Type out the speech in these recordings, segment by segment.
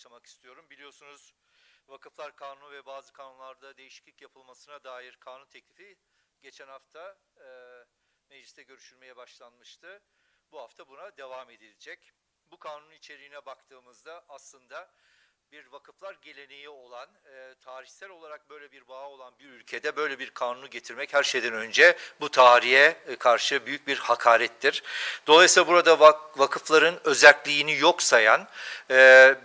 başlamak istiyorum. Biliyorsunuz Vakıflar Kanunu ve bazı kanunlarda değişiklik yapılmasına dair kanun teklifi geçen hafta e, mecliste görüşülmeye başlanmıştı. Bu hafta buna devam edilecek. Bu kanunun içeriğine baktığımızda aslında bir vakıflar geleneği olan, e, tarihsel olarak böyle bir bağı olan bir ülkede böyle bir kanunu getirmek her şeyden önce bu tarihe e, karşı büyük bir hakarettir. Dolayısıyla burada vak- vakıfların özelliğini yok sayan, e,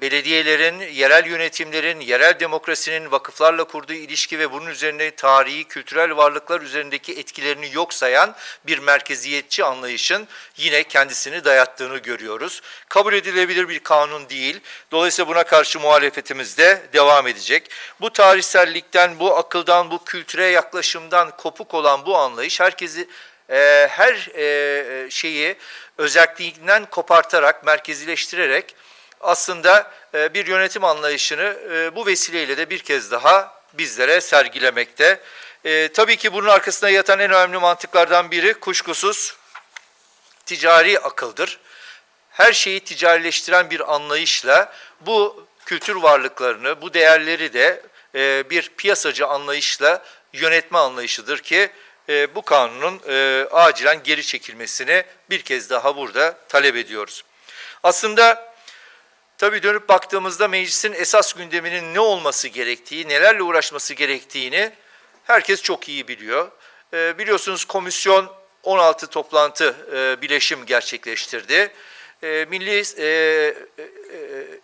belediyelerin, yerel yönetimlerin, yerel demokrasinin vakıflarla kurduğu ilişki ve bunun üzerine tarihi, kültürel varlıklar üzerindeki etkilerini yok sayan bir merkeziyetçi anlayışın yine kendisini dayattığını görüyoruz. Kabul edilebilir bir kanun değil. Dolayısıyla buna karşı muhalefetimiz de devam edecek. Bu tarihsellikten, bu akıldan, bu kültüre yaklaşımdan kopuk olan bu anlayış herkesi e, her e, şeyi özelliğinden kopartarak, merkezileştirerek aslında e, bir yönetim anlayışını e, bu vesileyle de bir kez daha bizlere sergilemekte. E, tabii ki bunun arkasında yatan en önemli mantıklardan biri kuşkusuz ticari akıldır. Her şeyi ticarileştiren bir anlayışla bu kültür varlıklarını, bu değerleri de e, bir piyasacı anlayışla yönetme anlayışıdır ki e, bu kanunun e, acilen geri çekilmesini bir kez daha burada talep ediyoruz. Aslında Tabii dönüp baktığımızda meclisin esas gündeminin ne olması gerektiği, nelerle uğraşması gerektiğini herkes çok iyi biliyor. Ee, biliyorsunuz komisyon 16 toplantı e, bileşim gerçekleştirdi. E, Milli e, e,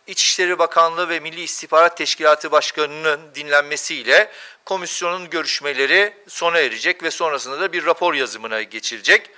İçişleri Bakanlığı ve Milli İstihbarat Teşkilatı Başkanı'nın dinlenmesiyle komisyonun görüşmeleri sona erecek ve sonrasında da bir rapor yazımına geçilecek.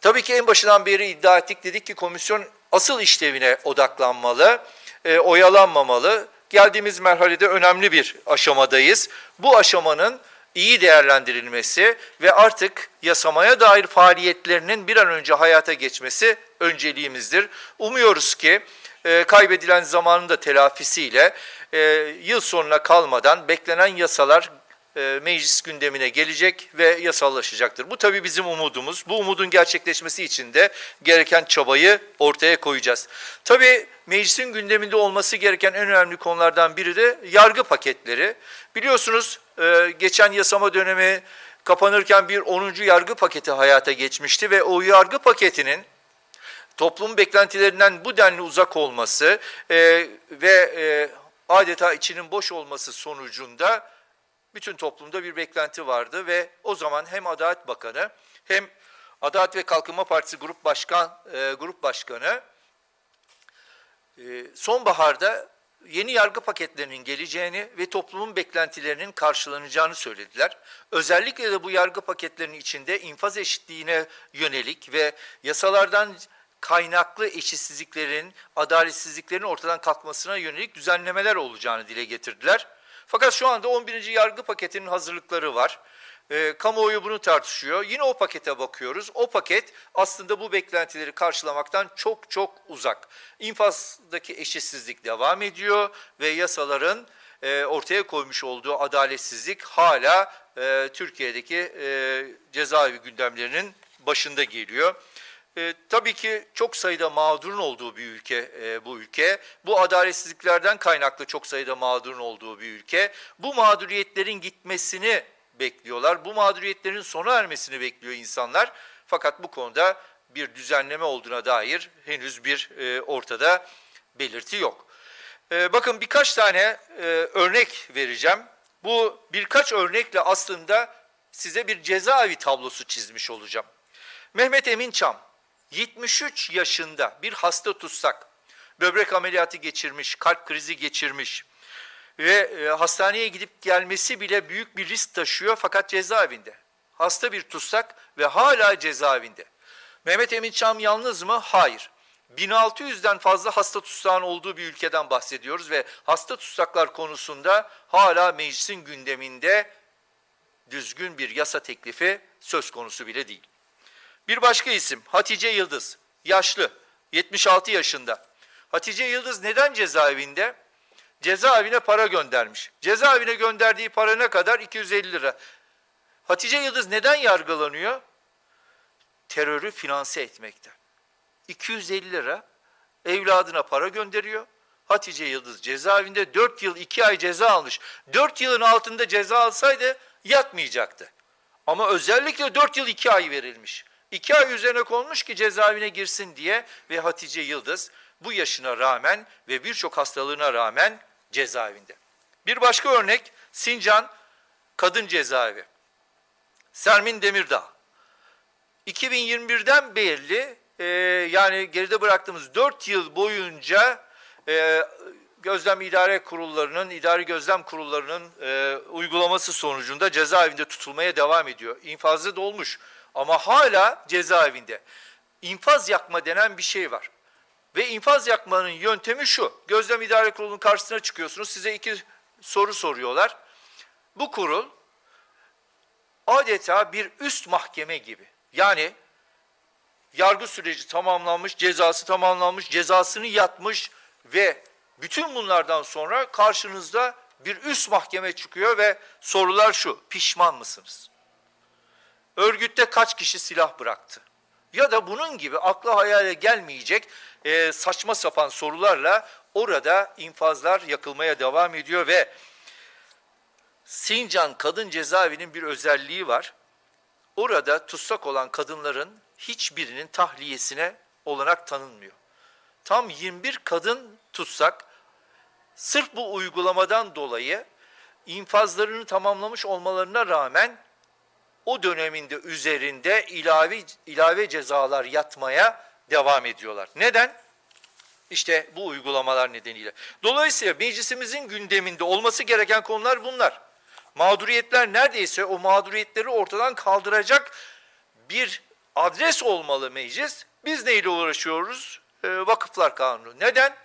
Tabii ki en başından beri iddia ettik dedik ki komisyon asıl işlevine odaklanmalı, e, oyalanmamalı. Geldiğimiz merhalede önemli bir aşamadayız. Bu aşamanın iyi değerlendirilmesi ve artık yasamaya dair faaliyetlerinin bir an önce hayata geçmesi önceliğimizdir. Umuyoruz ki e, kaybedilen zamanın da telafisiyle e, yıl sonuna kalmadan beklenen yasalar e, meclis gündemine gelecek ve yasallaşacaktır. Bu tabii bizim umudumuz. Bu umudun gerçekleşmesi için de gereken çabayı ortaya koyacağız. Tabii meclisin gündeminde olması gereken en önemli konulardan biri de yargı paketleri. Biliyorsunuz e, geçen yasama dönemi kapanırken bir 10. yargı paketi hayata geçmişti ve o yargı paketinin toplum beklentilerinden bu denli uzak olması e, ve adeta içinin boş olması sonucunda bütün toplumda bir beklenti vardı ve o zaman hem Adalet Bakanı hem Adalet ve Kalkınma Partisi Grup Başkan e, Grup Başkanı e, sonbaharda yeni yargı paketlerinin geleceğini ve toplumun beklentilerinin karşılanacağını söylediler. Özellikle de bu yargı paketlerinin içinde infaz eşitliğine yönelik ve yasalardan kaynaklı eşitsizliklerin, adaletsizliklerin ortadan kalkmasına yönelik düzenlemeler olacağını dile getirdiler. Fakat şu anda 11. yargı paketinin hazırlıkları var. E, kamuoyu bunu tartışıyor. Yine o pakete bakıyoruz. O paket aslında bu beklentileri karşılamaktan çok çok uzak. İnfazdaki eşitsizlik devam ediyor ve yasaların e, ortaya koymuş olduğu adaletsizlik hala e, Türkiye'deki e, cezaevi gündemlerinin başında geliyor. E, tabii ki çok sayıda mağdurun olduğu bir ülke e, bu ülke. Bu adaletsizliklerden kaynaklı çok sayıda mağdurun olduğu bir ülke. Bu mağduriyetlerin gitmesini bekliyorlar. Bu mağduriyetlerin sona ermesini bekliyor insanlar. Fakat bu konuda bir düzenleme olduğuna dair henüz bir e, ortada belirti yok. E, bakın birkaç tane e, örnek vereceğim. Bu birkaç örnekle aslında size bir cezaevi tablosu çizmiş olacağım. Mehmet Emin Çam 73 yaşında bir hasta tutsak, böbrek ameliyatı geçirmiş, kalp krizi geçirmiş ve e, hastaneye gidip gelmesi bile büyük bir risk taşıyor fakat cezaevinde. Hasta bir tutsak ve hala cezaevinde. Mehmet Emin Çam yalnız mı? Hayır. 1600'den fazla hasta tutsağın olduğu bir ülkeden bahsediyoruz ve hasta tutsaklar konusunda hala meclisin gündeminde düzgün bir yasa teklifi söz konusu bile değil. Bir başka isim Hatice Yıldız. Yaşlı, 76 yaşında. Hatice Yıldız neden cezaevinde? Cezaevine para göndermiş. Cezaevine gönderdiği para ne kadar? 250 lira. Hatice Yıldız neden yargılanıyor? Terörü finanse etmekten. 250 lira evladına para gönderiyor. Hatice Yıldız cezaevinde 4 yıl 2 ay ceza almış. 4 yılın altında ceza alsaydı yatmayacaktı. Ama özellikle 4 yıl 2 ay verilmiş. 2 ay üzerine konmuş ki cezaevine girsin diye ve Hatice Yıldız bu yaşına rağmen ve birçok hastalığına rağmen cezaevinde. Bir başka örnek Sincan Kadın Cezaevi. Sermin Demirdağ. 2021'den belli e, yani geride bıraktığımız 4 yıl boyunca e, gözlem idare kurullarının, idari gözlem kurullarının e, uygulaması sonucunda cezaevinde tutulmaya devam ediyor. İnfazı dolmuş ama hala cezaevinde. İnfaz yakma denen bir şey var. Ve infaz yakmanın yöntemi şu. Gözlem idare kurulunun karşısına çıkıyorsunuz. Size iki soru soruyorlar. Bu kurul adeta bir üst mahkeme gibi. Yani yargı süreci tamamlanmış, cezası tamamlanmış, cezasını yatmış ve bütün bunlardan sonra karşınızda bir üst mahkeme çıkıyor ve sorular şu, pişman mısınız? Örgütte kaç kişi silah bıraktı? Ya da bunun gibi akla hayale gelmeyecek e, saçma sapan sorularla orada infazlar yakılmaya devam ediyor ve Sincan Kadın Cezaevi'nin bir özelliği var. Orada tutsak olan kadınların hiçbirinin tahliyesine olanak tanınmıyor. Tam 21 kadın tutsak sırf bu uygulamadan dolayı infazlarını tamamlamış olmalarına rağmen o döneminde üzerinde ilave ilave cezalar yatmaya devam ediyorlar. Neden? İşte bu uygulamalar nedeniyle. Dolayısıyla meclisimizin gündeminde olması gereken konular bunlar. Mağduriyetler neredeyse o mağduriyetleri ortadan kaldıracak bir adres olmalı meclis. Biz neyle uğraşıyoruz? Ee, vakıflar kanunu. Neden?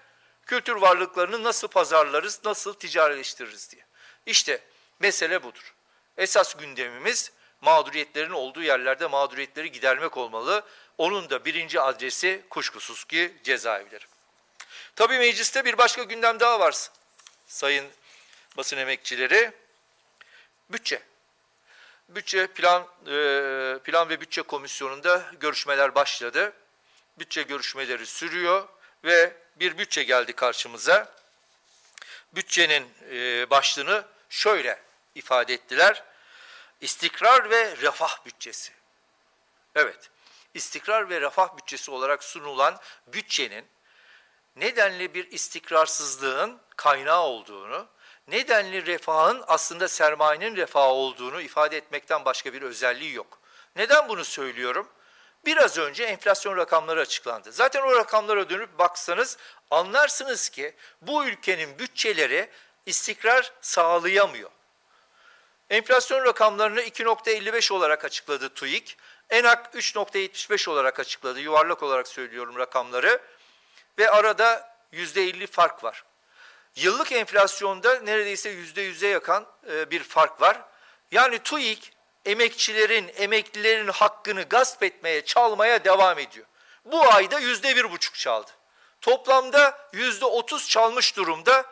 Kültür varlıklarını nasıl pazarlarız, nasıl ticaretleştiririz diye. İşte mesele budur. Esas gündemimiz mağduriyetlerin olduğu yerlerde mağduriyetleri gidermek olmalı. Onun da birinci adresi kuşkusuz ki cezaevleri. Tabii mecliste bir başka gündem daha var sayın basın emekçileri. Bütçe. Bütçe plan e, plan ve bütçe komisyonunda görüşmeler başladı. Bütçe görüşmeleri sürüyor ve bir bütçe geldi karşımıza. Bütçenin e, başlığını şöyle ifade ettiler. İstikrar ve refah bütçesi. Evet, istikrar ve refah bütçesi olarak sunulan bütçenin nedenli bir istikrarsızlığın kaynağı olduğunu, nedenli refahın aslında sermayenin refahı olduğunu ifade etmekten başka bir özelliği yok. Neden bunu söylüyorum? Biraz önce enflasyon rakamları açıklandı. Zaten o rakamlara dönüp baksanız anlarsınız ki bu ülkenin bütçeleri istikrar sağlayamıyor. Enflasyon rakamlarını 2.55 olarak açıkladı TÜİK. ENAK 3.75 olarak açıkladı. Yuvarlak olarak söylüyorum rakamları. Ve arada %50 fark var. Yıllık enflasyonda neredeyse %100'e yakan e, bir fark var. Yani TÜİK emekçilerin, emeklilerin hakkını gasp etmeye, çalmaya devam ediyor. Bu ayda yüzde bir buçuk çaldı. Toplamda yüzde otuz çalmış durumda.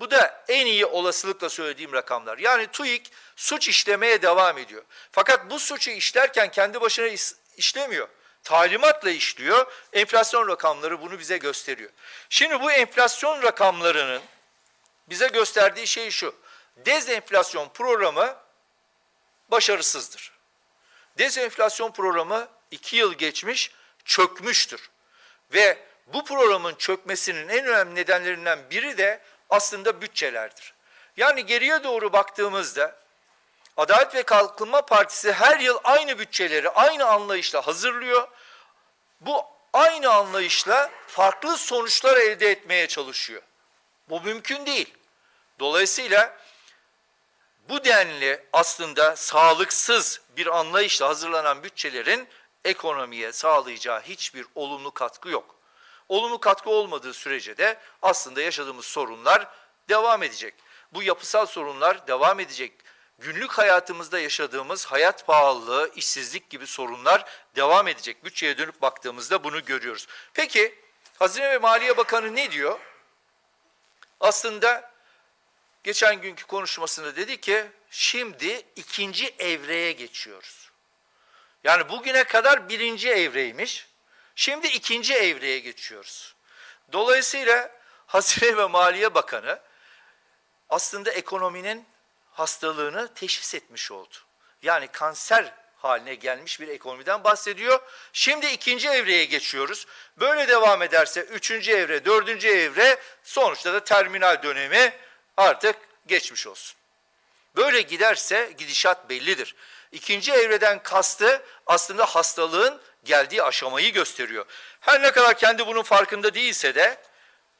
Bu da en iyi olasılıkla söylediğim rakamlar. Yani TÜİK suç işlemeye devam ediyor. Fakat bu suçu işlerken kendi başına işlemiyor. Talimatla işliyor. Enflasyon rakamları bunu bize gösteriyor. Şimdi bu enflasyon rakamlarının bize gösterdiği şey şu. Dezenflasyon programı başarısızdır. Dezenflasyon programı iki yıl geçmiş, çökmüştür. Ve bu programın çökmesinin en önemli nedenlerinden biri de aslında bütçelerdir. Yani geriye doğru baktığımızda Adalet ve Kalkınma Partisi her yıl aynı bütçeleri aynı anlayışla hazırlıyor. Bu aynı anlayışla farklı sonuçlar elde etmeye çalışıyor. Bu mümkün değil. Dolayısıyla bu denli aslında sağlıksız bir anlayışla hazırlanan bütçelerin ekonomiye sağlayacağı hiçbir olumlu katkı yok. Olumlu katkı olmadığı sürece de aslında yaşadığımız sorunlar devam edecek. Bu yapısal sorunlar devam edecek. Günlük hayatımızda yaşadığımız hayat pahalılığı, işsizlik gibi sorunlar devam edecek. Bütçeye dönüp baktığımızda bunu görüyoruz. Peki Hazine ve Maliye Bakanı ne diyor? Aslında geçen günkü konuşmasında dedi ki şimdi ikinci evreye geçiyoruz. Yani bugüne kadar birinci evreymiş. Şimdi ikinci evreye geçiyoruz. Dolayısıyla Hazine ve Maliye Bakanı aslında ekonominin hastalığını teşhis etmiş oldu. Yani kanser haline gelmiş bir ekonomiden bahsediyor. Şimdi ikinci evreye geçiyoruz. Böyle devam ederse üçüncü evre, dördüncü evre sonuçta da terminal dönemi artık geçmiş olsun. Böyle giderse gidişat bellidir. İkinci evreden kastı aslında hastalığın geldiği aşamayı gösteriyor. Her ne kadar kendi bunun farkında değilse de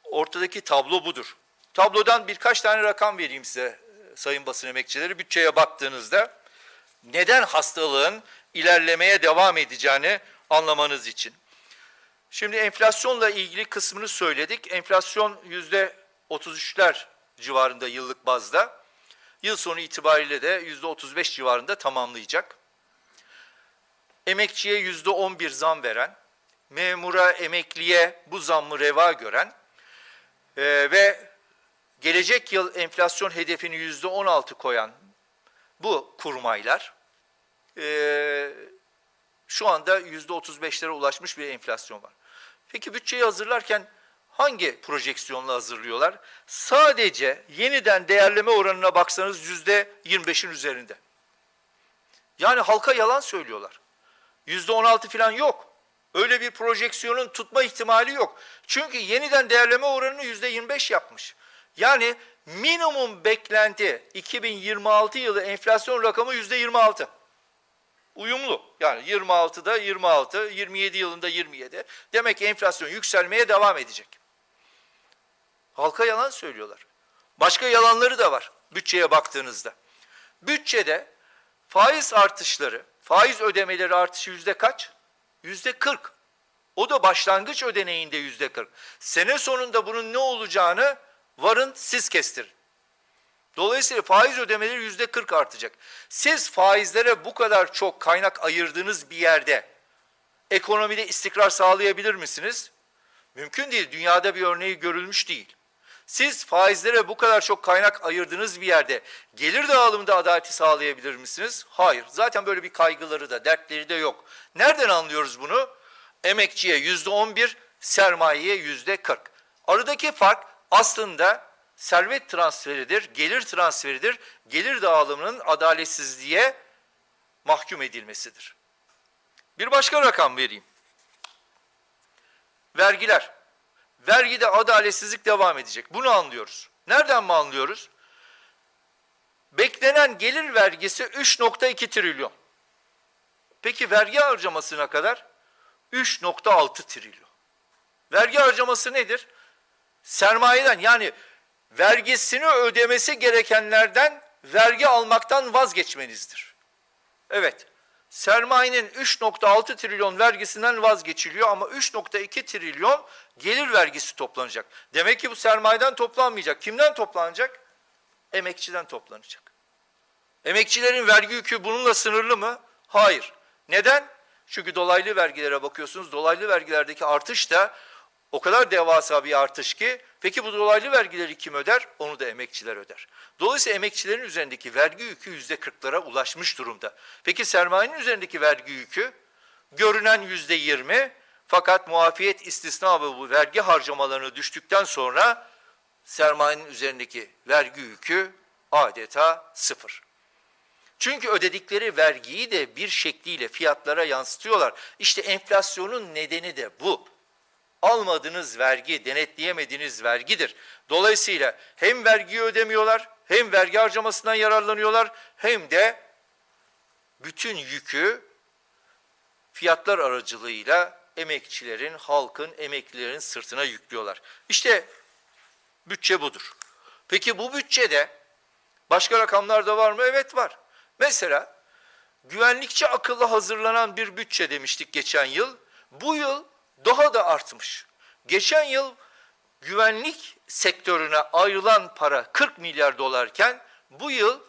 ortadaki tablo budur. Tablodan birkaç tane rakam vereyim size e, sayın basın emekçileri. Bütçeye baktığınızda neden hastalığın ilerlemeye devam edeceğini anlamanız için. Şimdi enflasyonla ilgili kısmını söyledik. Enflasyon yüzde 33'ler civarında yıllık bazda. Yıl sonu itibariyle de yüzde 35 civarında tamamlayacak. Emekçiye yüzde 11 zam veren, memura, emekliye bu zammı reva gören e, ve gelecek yıl enflasyon hedefini yüzde 16 koyan bu kurmaylar e, şu anda yüzde 35'lere ulaşmış bir enflasyon var. Peki bütçeyi hazırlarken hangi projeksiyonla hazırlıyorlar? Sadece yeniden değerleme oranına baksanız yüzde 25'in üzerinde. Yani halka yalan söylüyorlar. Yüzde 16 falan yok. Öyle bir projeksiyonun tutma ihtimali yok. Çünkü yeniden değerleme oranını yüzde 25 yapmış. Yani minimum beklenti 2026 yılı enflasyon rakamı yüzde 26. Uyumlu. Yani 26'da 26, 27 yılında 27. Demek ki enflasyon yükselmeye devam edecek. Halka yalan söylüyorlar. Başka yalanları da var bütçeye baktığınızda. Bütçede faiz artışları, faiz ödemeleri artışı yüzde kaç? Yüzde 40. O da başlangıç ödeneğinde yüzde 40. Sene sonunda bunun ne olacağını varın siz kestirin. Dolayısıyla faiz ödemeleri yüzde 40 artacak. Siz faizlere bu kadar çok kaynak ayırdığınız bir yerde ekonomide istikrar sağlayabilir misiniz? Mümkün değil. Dünyada bir örneği görülmüş değil. Siz faizlere bu kadar çok kaynak ayırdığınız bir yerde gelir dağılımında adaleti sağlayabilir misiniz? Hayır. Zaten böyle bir kaygıları da, dertleri de yok. Nereden anlıyoruz bunu? Emekçiye yüzde on bir, sermayeye yüzde kırk. Aradaki fark aslında servet transferidir, gelir transferidir, gelir dağılımının adaletsizliğe mahkum edilmesidir. Bir başka rakam vereyim. Vergiler. Vergide adaletsizlik devam edecek. Bunu anlıyoruz. Nereden mi anlıyoruz? Beklenen gelir vergisi 3.2 trilyon. Peki vergi harcamasına kadar 3.6 trilyon. Vergi harcaması nedir? Sermayeden yani vergisini ödemesi gerekenlerden vergi almaktan vazgeçmenizdir. Evet, sermayenin 3.6 trilyon vergisinden vazgeçiliyor ama 3.2 trilyon gelir vergisi toplanacak. Demek ki bu sermayeden toplanmayacak. Kimden toplanacak? Emekçiden toplanacak. Emekçilerin vergi yükü bununla sınırlı mı? Hayır. Neden? Çünkü dolaylı vergilere bakıyorsunuz. Dolaylı vergilerdeki artış da o kadar devasa bir artış ki peki bu dolaylı vergileri kim öder? Onu da emekçiler öder. Dolayısıyla emekçilerin üzerindeki vergi yükü yüzde kırklara ulaşmış durumda. Peki sermayenin üzerindeki vergi yükü görünen yüzde yirmi fakat muafiyet istisna ve bu vergi harcamalarını düştükten sonra sermayenin üzerindeki vergi yükü adeta sıfır. Çünkü ödedikleri vergiyi de bir şekliyle fiyatlara yansıtıyorlar. İşte enflasyonun nedeni de bu almadığınız vergi, denetleyemediğiniz vergidir. Dolayısıyla hem vergiyi ödemiyorlar, hem vergi harcamasından yararlanıyorlar, hem de bütün yükü fiyatlar aracılığıyla emekçilerin, halkın, emeklilerin sırtına yüklüyorlar. İşte bütçe budur. Peki bu bütçede başka rakamlar da var mı? Evet var. Mesela güvenlikçi akıllı hazırlanan bir bütçe demiştik geçen yıl. Bu yıl daha da artmış. Geçen yıl güvenlik sektörüne ayrılan para 40 milyar dolarken bu yıl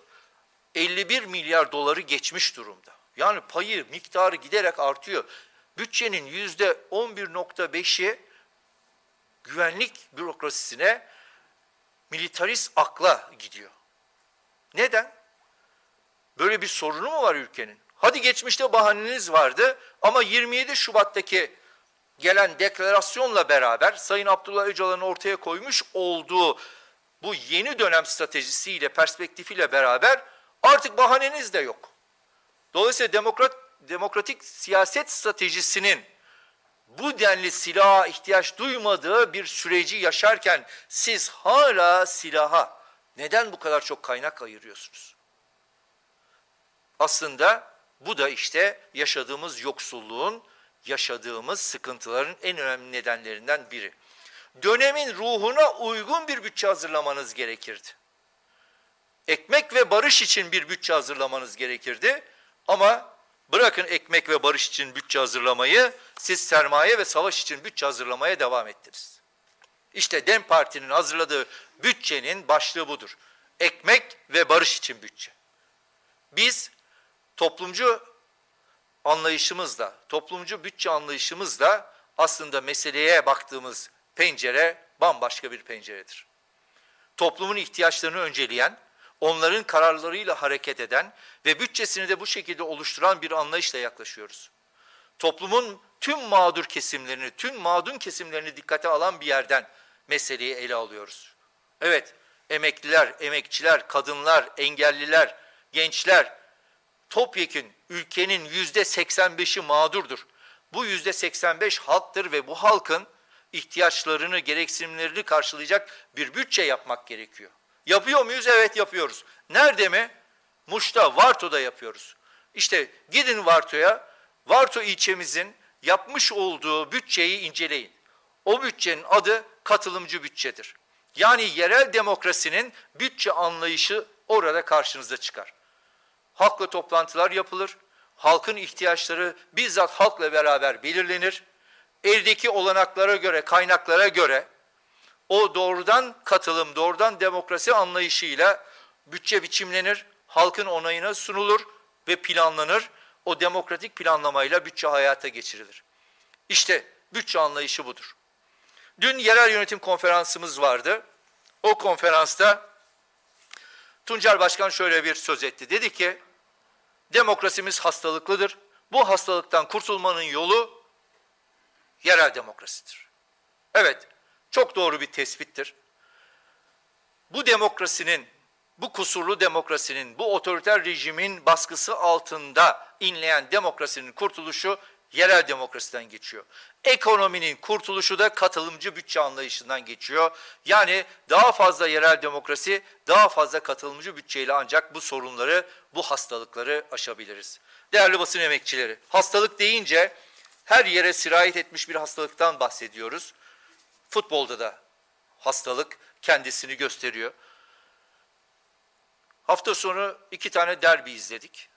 51 milyar doları geçmiş durumda. Yani payı, miktarı giderek artıyor. Bütçenin yüzde 11.5'i güvenlik bürokrasisine militarist akla gidiyor. Neden? Böyle bir sorunu mu var ülkenin? Hadi geçmişte bahaneniz vardı ama 27 Şubat'taki gelen deklarasyonla beraber Sayın Abdullah Öcalan'ın ortaya koymuş olduğu bu yeni dönem stratejisiyle, perspektifiyle beraber artık bahaneniz de yok. Dolayısıyla demokrat, demokratik siyaset stratejisinin bu denli silaha ihtiyaç duymadığı bir süreci yaşarken siz hala silaha neden bu kadar çok kaynak ayırıyorsunuz? Aslında bu da işte yaşadığımız yoksulluğun, yaşadığımız sıkıntıların en önemli nedenlerinden biri. Dönemin ruhuna uygun bir bütçe hazırlamanız gerekirdi. Ekmek ve barış için bir bütçe hazırlamanız gerekirdi. Ama bırakın ekmek ve barış için bütçe hazırlamayı, siz sermaye ve savaş için bütçe hazırlamaya devam ettiniz. İşte DEM Parti'nin hazırladığı bütçenin başlığı budur. Ekmek ve barış için bütçe. Biz toplumcu anlayışımızla, toplumcu bütçe anlayışımızla aslında meseleye baktığımız pencere bambaşka bir penceredir. Toplumun ihtiyaçlarını önceleyen, onların kararlarıyla hareket eden ve bütçesini de bu şekilde oluşturan bir anlayışla yaklaşıyoruz. Toplumun tüm mağdur kesimlerini, tüm mağdun kesimlerini dikkate alan bir yerden meseleyi ele alıyoruz. Evet, emekliler, emekçiler, kadınlar, engelliler, gençler, topyekün ülkenin yüzde 85'i mağdurdur. Bu yüzde 85 halktır ve bu halkın ihtiyaçlarını, gereksinimlerini karşılayacak bir bütçe yapmak gerekiyor. Yapıyor muyuz? Evet yapıyoruz. Nerede mi? Muş'ta, Varto'da yapıyoruz. İşte gidin Varto'ya, Varto ilçemizin yapmış olduğu bütçeyi inceleyin. O bütçenin adı katılımcı bütçedir. Yani yerel demokrasinin bütçe anlayışı orada karşınıza çıkar. Halkla toplantılar yapılır. Halkın ihtiyaçları bizzat halkla beraber belirlenir. Eldeki olanaklara göre, kaynaklara göre o doğrudan katılım, doğrudan demokrasi anlayışıyla bütçe biçimlenir, halkın onayına sunulur ve planlanır. O demokratik planlamayla bütçe hayata geçirilir. İşte bütçe anlayışı budur. Dün yerel yönetim konferansımız vardı. O konferansta Tuncer Başkan şöyle bir söz etti. Dedi ki, demokrasimiz hastalıklıdır. Bu hastalıktan kurtulmanın yolu yerel demokrasidir. Evet, çok doğru bir tespittir. Bu demokrasinin, bu kusurlu demokrasinin, bu otoriter rejimin baskısı altında inleyen demokrasinin kurtuluşu yerel demokrasiden geçiyor. Ekonominin kurtuluşu da katılımcı bütçe anlayışından geçiyor. Yani daha fazla yerel demokrasi, daha fazla katılımcı bütçeyle ancak bu sorunları, bu hastalıkları aşabiliriz. Değerli basın emekçileri, hastalık deyince her yere sirayet etmiş bir hastalıktan bahsediyoruz. Futbolda da hastalık kendisini gösteriyor. Hafta sonu iki tane derbi izledik.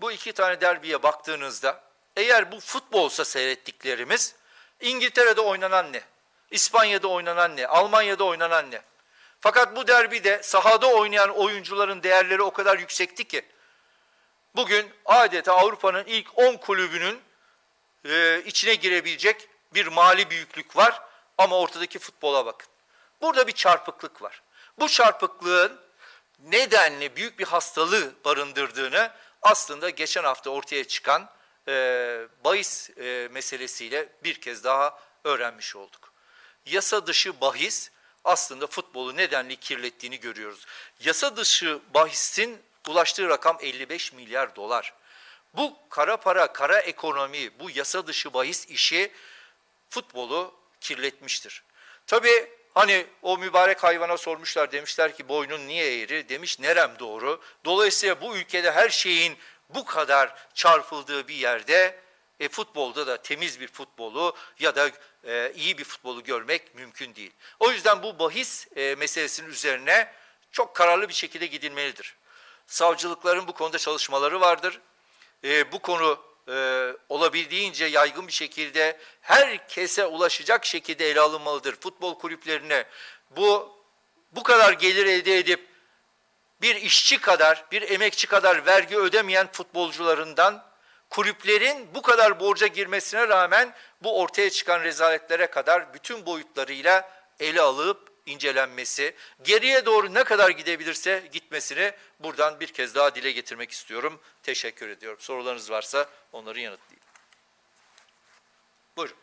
Bu iki tane derbiye baktığınızda eğer bu futbolsa seyrettiklerimiz İngiltere'de oynanan ne? İspanya'da oynanan ne? Almanya'da oynanan ne? Fakat bu derbide sahada oynayan oyuncuların değerleri o kadar yüksekti ki bugün adeta Avrupa'nın ilk 10 kulübünün e, içine girebilecek bir mali büyüklük var ama ortadaki futbola bakın. Burada bir çarpıklık var. Bu çarpıklığın nedenli büyük bir hastalığı barındırdığını aslında geçen hafta ortaya çıkan e, bahis e, meselesiyle bir kez daha öğrenmiş olduk. Yasa dışı bahis aslında futbolu nedenli kirlettiğini görüyoruz. Yasa dışı bahisin ulaştığı rakam 55 milyar dolar. Bu kara para, kara ekonomi, bu yasa dışı bahis işi futbolu kirletmiştir. Tabii hani o mübarek hayvana sormuşlar demişler ki boynun niye eğri demiş nerem doğru. Dolayısıyla bu ülkede her şeyin bu kadar çarpıldığı bir yerde e, futbolda da temiz bir futbolu ya da e, iyi bir futbolu görmek mümkün değil. O yüzden bu bahis e, meselesinin üzerine çok kararlı bir şekilde gidilmelidir. Savcılıkların bu konuda çalışmaları vardır. E, bu konu e, olabildiğince yaygın bir şekilde herkese ulaşacak şekilde ele alınmalıdır. Futbol kulüplerine bu bu kadar gelir elde edip bir işçi kadar, bir emekçi kadar vergi ödemeyen futbolcularından kulüplerin bu kadar borca girmesine rağmen bu ortaya çıkan rezaletlere kadar bütün boyutlarıyla ele alıp incelenmesi, geriye doğru ne kadar gidebilirse gitmesini buradan bir kez daha dile getirmek istiyorum. Teşekkür ediyorum. Sorularınız varsa onları yanıtlayayım. Buyurun.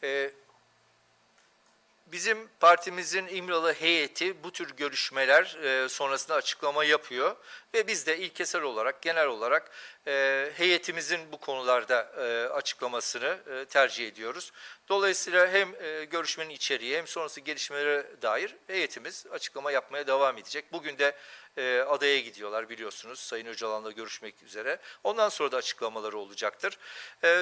E, Bizim partimizin İmralı heyeti bu tür görüşmeler e, sonrasında açıklama yapıyor ve biz de ilkesel olarak, genel olarak e, heyetimizin bu konularda e, açıklamasını tercih ediyoruz. Dolayısıyla hem görüşmenin içeriği hem sonrası gelişmelere dair heyetimiz açıklama yapmaya devam edecek. Bugün de adaya gidiyorlar biliyorsunuz Sayın Öcalan'la görüşmek üzere. Ondan sonra da açıklamaları olacaktır.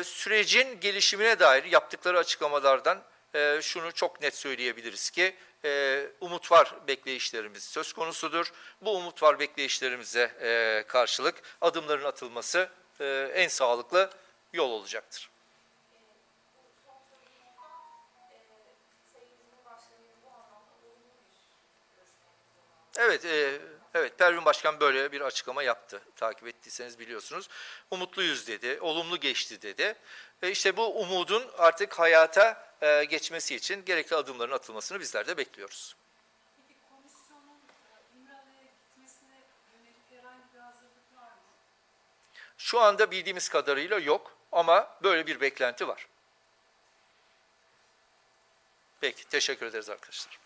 Sürecin gelişimine dair yaptıkları açıklamalardan e, şunu çok net söyleyebiliriz ki e, umut var bekleyişlerimiz söz konusudur. Bu umut var bekleyişlerimize e, karşılık adımların atılması e, en sağlıklı yol olacaktır. Evet, e, evet Pervin Başkan böyle bir açıklama yaptı. Takip ettiyseniz biliyorsunuz. Umutluyuz dedi, olumlu geçti dedi. E, işte bu umudun artık hayata e, geçmesi için gerekli adımların atılmasını bizler de bekliyoruz. Peki komisyonun e, İmralı'ya gitmesine yönelik herhangi bir hazırlık var mı? Şu anda bildiğimiz kadarıyla yok ama böyle bir beklenti var. Peki, teşekkür ederiz arkadaşlar.